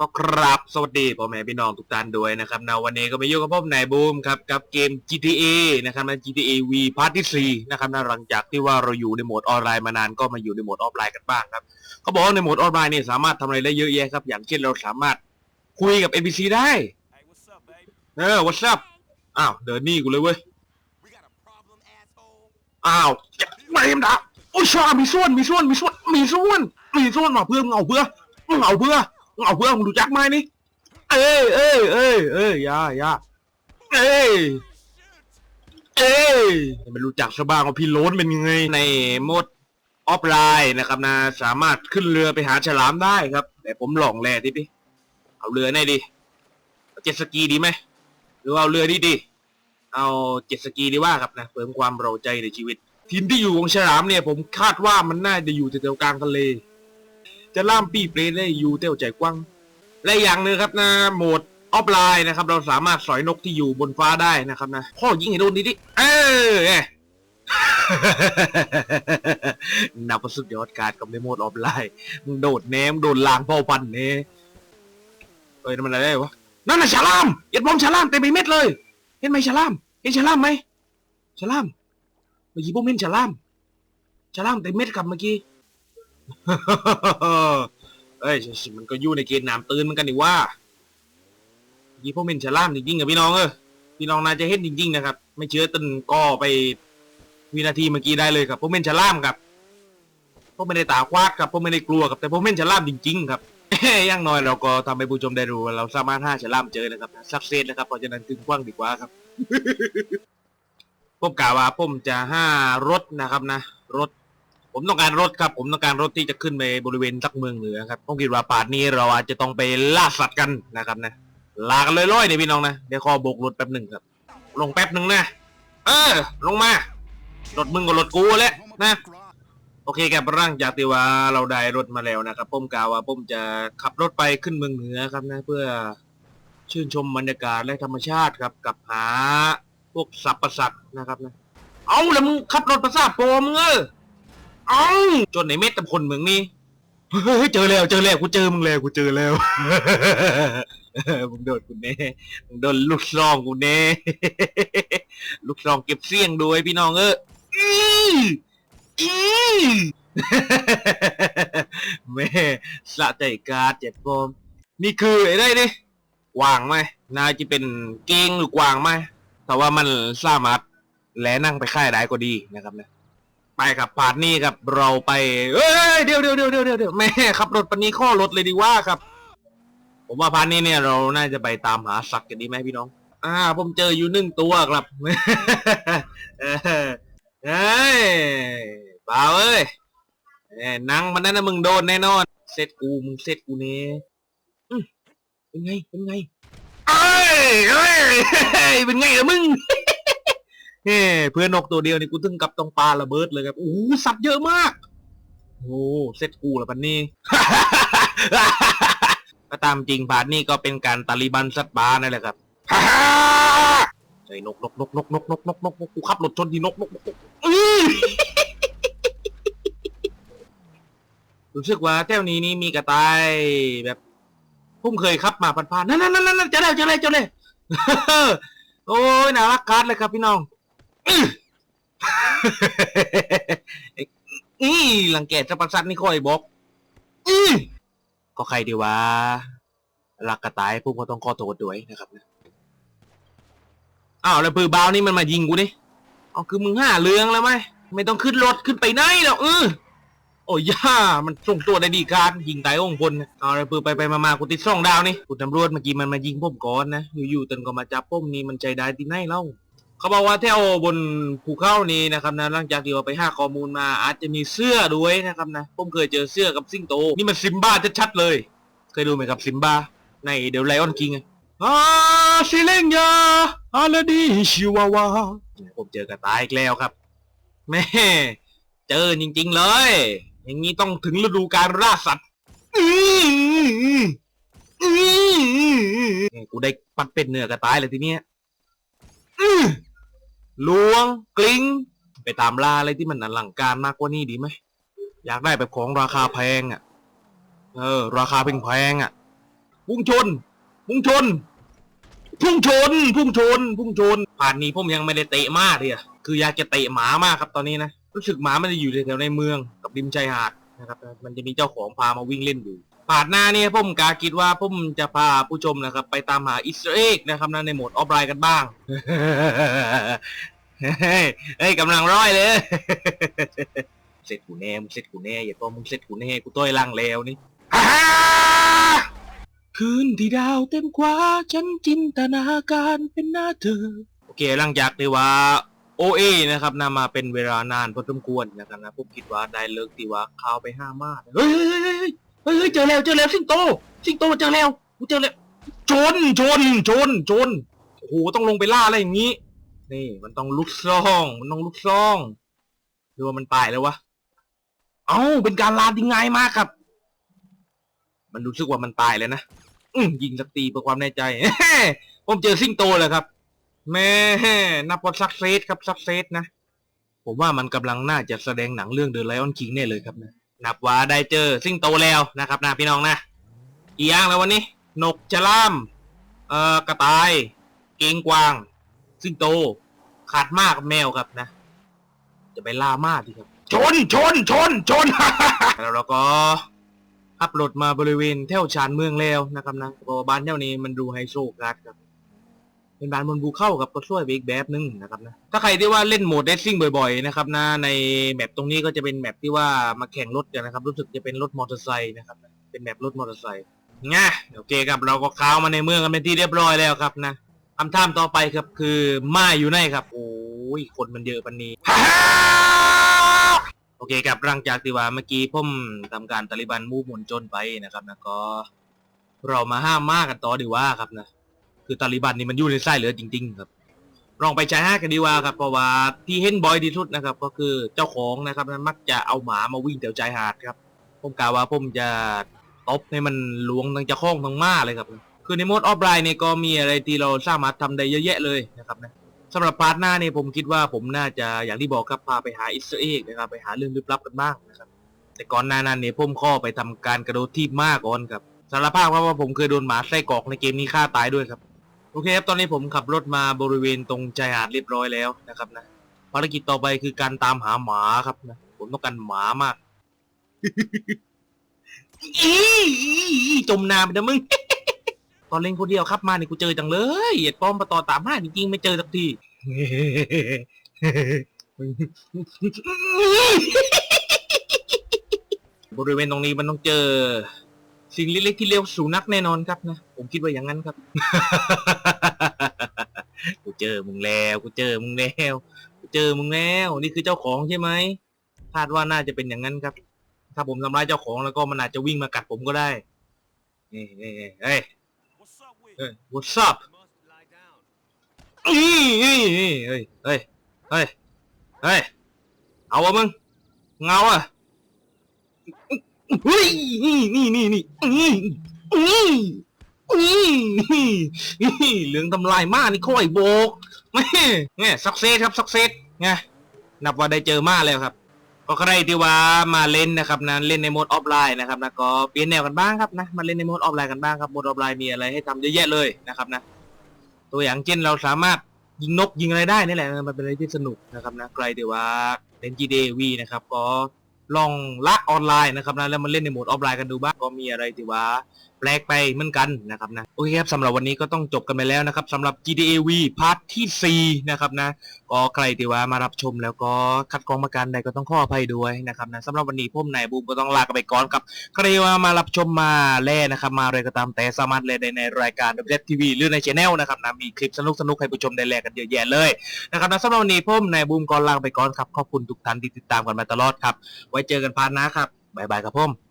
ก็ครับสวัสดีพ่อแม่พี่น้องทุกท่านด้วยนะครับในวันนี้ก็มาอยู่กับผมนายบูมครับกับเกม GTA นะครับใน GTA V Part ที่4นะครับนะหลังจากที่ว่าเราอยู่ในโหมดออนไลน์มานานก็มาอยู่ในโหมดออฟไลน์กันบ้างครับเขาบอกว่าในโหมดออนไลน์เนี่ยสามารถทำอะไรได้เยอะแยะครับ อย่างเช่นเราสามารถคุยกับ NPC ได้ Hey, what's up, baby? เออ what's up อ้าวเดินนี่กูเลยเว้ยอ้าวไม่เอ็มดาโอ้ยชามีส่วนมีส่วนมีส่วนมีส่วนมีส่วนมาเพื่อนมึงเอาเพื่อมึงเอาเพื่อ มึงเอาเพื่อมึงดูจักไหมนี่เอ้ยเอ้ยเอ้ยเอ้ยอยาอยาเอ้ยเอ้ยไม่รู้จักชาวบ้านว่าพี่โล้นเป็นยังไงในโหมดออฟไลน์นะครับนะสามารถขึ้นเรือไปหาฉลามได้ครับ แต่ผมหลองแร่ดิพี่เอาเรือไหนดีเอาเจ็ตสกีดีไหมหรือว่าเอาเรือดีดี เอาเจ็ตสกีดีว่าครับนะเพิ่มความเราใจในชีวิตทีมที่อยู่ของฉลามเนี่ยผมคาดว่ามันน่าจะอยู่แถวๆกลางทะเล จะล่ามปีเปรตได้อยู่แถวใจกว้างและอย่างหนึ่งครับนะโหมดออฟไลน์นะครับ เราสามารถสอยนกที่อยู่บนฟ้าได้นะครับนะข้อยิงให้โดนดิดิเออนับว่าสุดยอดการกับในโหมดออฟไลน์มึงโดดแนมโดนลางเป้าปันเน่เอ้ยนั่นมันอะไรวะนั่นน่ะฉลามเอ็ดบอมฉลามเต็มไปเม็ดเลย เห็นไหมฉลามเห็นฉลามไหมฉลามเมื่อกี้ผมเห็นฉลามฉลามเต็มเม็ดครับเมื่อกี้ เอ้ยมันก็อยู่ในเกณฑ์น้ำตื่นเหมือนกันนี่ว่าเมื่อกี้ผมเห็นฉลามจริงๆกับพี่น้องเออพี่น้องน่าจะเห็นจริงๆนะครับ ไม่เชื่อตึนก็ไปวินาทีเมื่อกี้ได้เลยครับผมเห็นฉลามครับผมไม่ได้ตาควาดครับผมไม่ได้กลัวครับแต่ผมเห็นฉลามจริง ๆ ครับอย่างน้อยเราก็ทำให้ผู้ชมได้รู้ว่าเราสามารถห้าฉลามเจอนะครับสักเซนนะครับเพราะฉะนั้นถึงกว้างดีกว่าครับผมกล่าวว่าผมจะห้ารถนะครับนะรถ ผมต้องการรถครับ ผมต้องการรถที่จะขึ้นไปบริเวณสักเมืองเหนือครับผมคิดว่าป่านนี้เราอาจจะต้องไปล่าสัตว์กันนะครับนะลากันเลยร้อยๆเนี่ยพี่น้องนะเดี๋ยวขอโบกรถแป๊บหนึ่งครับ ลงแป๊บหนึ่งนะเออ ลงมารถมึงกับรถกูแหละนะ โอเคครับร่างจากที่ว่าเราได้รถมาแล้วนะครับผมกล่าวว่าผมจะขับรถไปขึ้นเมืองเหนือครับนะ เพื่อชื่นชมบรรยากาศและธรรมชาติครับกับหาพวกสัตว์ประสัตนะครับนะ เอาแล้วมึงขับรถประสาทโปมึงเออ เอาจนในเม็ดกับคนเมืองนี้เฮ้ยเจอแล้วเจอแล้วกูเจอมึงแล้วกูเจอแล้ว มึงโดนกูแน่มึงโดนลูกซองกูแน่ ลูกซองเก็บเสียงด้วยพี่น้องเอออื้ออีแม่สะใจการดเจ็บปมนี่คือไอ้ได้ดิกวางไหมนายจะเป็นเก้งหรือกวางไหมแต่ว่ามันสามารถแลนั่งไปค่ายได้ก็ดีนะครับนะ ไปครับผ่านนี่ครับเราไปเอ้ยเดี๋ยวเดี๋ยวเดี๋ยวเดี๋ยวเดี๋ยวแม่ขับรถปันนี้ข้อรถเลยดีว่าครับ ผมว่าพานนี้เนี่ยเราน่าจะไปตามหาสักกันดีไหมพี่น้อง อ่า ผมเจออยู่หนึ่งตัวครับเอ้ยเปล่าเอ้ยแหม่นังมันนั่นนะมึงโดนแน่นอนเสร็จกูมึงเสร็จกูเน่อื้อเป็นไงเป็นไงเอ้ยเอ้ยเฮ้ยเป็นไงล่ะมึง เฮ้เพื่อนนกตัวเดียวนี่กูถึงกับต้องปาระเบิดเลยครับโอ้โหสัตว์เยอะมากโอ้เสร็จกูแล้วปันนี้ก็ตามจริงบาทนี่ก็เป็นการตาลิบันสัตว์ป่านั่นแหละครับไอ้นกนกนกนกนกนกนกนกนกกูขับรถชนที่นกนกนกนกอื้อรู้สึกว่าแถวนี้นี่มีกระต่ายแบบผมเคยขับมาผ่านๆนั่นนั่นนั่นนั่นเจะเลยเจะเลยเจะเลยโอ้ยน่ารักการดเลยครับพี่น้อง อื้อนี่หลังแกจะประสัตว์นี่ค่อยบอกอือก็ใครดีวะรักกระต่ายผมก็ต้องขอโทษด้วยนะครับนะอ้าวแล้วปืนบาวนี่มันมายิงกูนี่เอาคือมึงห้าเรืองแล้วไหมไม่ต้องขึ้นรถขึ้นไปไหนหรอกเออโอ้ย่า มันส่งตัวได้ดีการยิงตายองค์พลนะเอาแล้วปืนไปไปมามากูติดซ่องดาวนี่คุณตำรวจเมื่อกี้มันมายิงผมก่อนนะ อยู่ๆตนก็มาจับผมนี่มันใจได้ที่ไหนเล่า เขาบอกว่าแถวบนภูเขานี้นะครับนะหลังจากที่เราไปหาข้อมูลมา อาจจะมีเสื้อด้วยนะครับนะผมเคยเจอเสื้อกับซิงโต นี่มันซิมบ้าชัดๆเลย เคยดูไหมครับซิมบ้าในเดลไลออนคิงอาชิเลงยาอาลาดีชิวาวาผมเจอกระต่ายอีกแล้วครับแม่เจอจริงๆเลย อย่างนี้ต้องถึงฤดูการล่าสัตว์อื้ออื้ออื้อกูได้ปัดเป็ดเนื้อกระต่ายเลยทีเนี้ยอื้อ ลวงกลิ้ง ไปตามล่าอะไรที่มันอลังการมากกว่านี้ดีไหม อยากได้แบบของราคาแพงอะ เออ ราคาแพงๆอะ พุ่งชน พุ่งชน พุ่งชน พุ่งชน พุ่งชน ผ่านนี้ผมยังไม่ได้เตะมากเลยอะคืออยากจะเตะหมามากครับตอนนี้นะ รู้สึกหมามันจะอยู่แถวๆในเมืองกับริมชายหาดนะครับ มันจะมีเจ้าของพามาวิ่งเล่นอยู่ ผ่านหน้าเนี่ยผมกาคิดว่าผมจะพาผู้ชมนะครับ ไปตามหาอิสเอ็กนะครับนะในโหมดออฟไลน์กันบ้าง เฮ้ยกำลังร้อยเลยเสร็จกูแน่มึงเสร็จกูแน่อย่าตัวมึงเสร็จกูแน่กูต้อยล่างแล้วนี่คืนที่ดาวเต็มกว่าฉันจินตนาการเป็นหน้าเธอ โอเคหลังจากที่ว่าโอเอนะครับนำมาเป็นเวลานานพอสมควรนะครับนะผมคิดว่าได้เลิกที่ว่าเข้าวไปห้ามาดเฮ้ย เฮ้ยเฮ้ยเจอแล้วเจอแล้วสิงโตสิงโตเจอแล้วกูเจอแล้วชนชนชนชนโอ้โหต้องลงไปล่าอะไรอย่างนี้ นี่มันต้องลุกซ่อง มันต้องลุกซ่องดูว่ามันตายแล้ววะเอ้าเป็นการลาดที่ง่ายมากครับ มันรู้สึกว่ามันตายเลยนะอืยิงสักตีเพื่อความแน่ใจผมเจอซิงโตเลยครับ แม่นับว่าซักเซสครับซักเซสนะผมว่ามันกำลังน่าจะแสดงหนังเรื่องเดอะไลออนคิงแน่เลยครับนะ นับว่าได้เจอซิงโตแล้วนะครับนะพี่น้องนะกี่อย่างแล้ววันนี้ นกฉลามเอ่อกระต่าย เกงกวางซิงโตขาดมากกับแมวครับนะ จะไปล่ามากดีครับ ชนชนชนชน แล้วเราก็ขับรถมาบริเวณแถวชานเมืองแล้วนะครับนะเพราะว่าบ้านแถวนี้มันดูไฮโซกัดครับ เป็นบานบนภูเข้ากับก็ช่วยไปอีกแบบนึงนะครับนะถ้าใครที่ว่าเล่นโหมดเดซซิ่งบ่อยๆนะครับนะในแมปตรงนี้ก็จะเป็นแมปที่ว่ามาแข่งรถกันนะครับ รู้สึกจะเป็นรถมอเตอร์ไซค์นะครับเป็นแมปรถมอเตอร์ไซค์ง่ะโอเคครับเราก็เข้ามาในเมืองกันเป็นที่เรียบร้อยแล้วครับนะคำถามต่อไปครับคือมาอยู่ไหนครับ โอ้ยคนมันเยอะปันนี้โอเคครับหลังจากที่ว่าเมื่อกี้ผมทำการตาลิบันมูฟมุนจนไปนะครับนะก็ เรามาห้ามมากกันต่อดีว่าครับนะ คือตาลิบันนี่มันอยู่ในไส้เหลือจริง ๆ ครับ ลองไปใช้ห้ากันดีว่าครับเพราะว่าที่เห็นบ่อยที่สุดนะครับ ก็คือเจ้าของนะครับนั้นมักจะเอาหมามาวิ่งแถวชายหาดครับผมกล่าวว่าผมจะตบให้มันลวงทั้งจะคล้องทั้งมาเลยครับ คือในโหมดออฟไลน์เนี่ยก็มีอะไรที่เราสามารถทำได้เยอะแยะเลยนะครับนะสำหรับพาร์ทหน้าเนี่ยผมคิดว่าผมน่าจะอย่างที่บอกครับพาไปหาอิสราเอลนะครับไปหาเรื่องลึกลับกันบ้างนะครับ แต่ก่อนหน้านั้นเนี่ยผมข้อไปทำการกระโดดทีบมากก่อนครับสารภาพว่าผมเคยโดนหมาไส้กรอกในเกมนี้ฆ่าตายด้วยครับ โอเคครับตอนนี้ผมขับรถมาบริเวณตรงชายหาดเรียบร้อยแล้วนะครับนะภารกิจต่อไปคือการตามหาหมาครับนะผมต้องการหมามากอีจมน้ำไปนะมึง ตอนเล่นคนเดียวครับมาเนี่ยกูเจอจังเลยเหยียดป้อมมาต่อตามห้าจริงๆไม่เจอสักทีบริเวณตรงนี้มันต้องเจอ สิ่งเล็กๆที่เรียกว่าสุนัขแน่นอนครับนะผมคิดว่าอย่างนั้นครับ กูเจอมึงแล้วกูเจอมึงแล้วกูเจอมึงแล้วนี่คือเจ้าของใช่ไหมคาดว่าน่าจะเป็นอย่างนั้นครับ ถ้าผมทำร้ายเจ้าของแล้วก็มันอาจจะวิ่งมากัดผมก็ได้เฮ้ยเฮ้ยเฮ้ย What's up เฮ้ย what's up You must lie down. อีอีอีเฮ้ยเฮ้ยเฮ้ยเฮ้ยเอาวะมึงเงาอะ ฮ้ยนี่นี่นี่นี่อื้นี่เหลืองทำลายมานี่ค่อยโบกไม่แม่สักเซสครับสักเซสไงนับว่าได้เจอมาแล้วครับ ก็ใครที่ว่ามาเล่นนะครับนะเล่นในโหมดออฟไลน์นะครับนะก็เปลี่ยนแนวกันบ้างครับนะมาเล่นในโหมดออฟไลน์กันบ้างครับโหมดออฟไลน์มีอะไรให้ทำเยอะแยะเลยนะครับนะ ตัวอย่างเช่นเราสามารถยิงนกยิงอะไรได้นี่แหละมันเป็นอะไรที่สนุกนะครับนะใครที่ว่าเล่น GTA V นะครับก็ ลองละออนไลน์นะครับนะแล้วมาเล่นในโหมดออฟไลน์กันดูบ้างก็มีอะไรตี๋ว่าแปลกไปเหมือนกันนะครับนะโอเคครับสำหรับวันนี้ก็ต้องจบกันไปแล้วนะครับสำหรับ GTA V พาร์ทที่4นะครับนะก็ใครที่ว่ามารับชมแล้วก็คัดกรองมาการใดก็ต้องขออภัยด้วยนะครับนะสำหรับวันนี้ผมนายบูมก็ต้องลากันไปก่อนครับใครที่ว่ามารับชมมาแล่นะครับมาอะไรก็ตามแต่สามารถแลได้ในรายการ w t v หรือในช anel นะครับนะมีคลิปสนุกๆให้ผู้ชมได้แลกกันเยอะแยะเลยนะครับนะสำหรับวันนี้ผมนายบูมก็ลาไปก่อนครับขอบคุณทุกท่านที่ติดตามกันมาตลอดครับไว้เจอกันพาร์ทหนะครับบ๊ายบายครับผม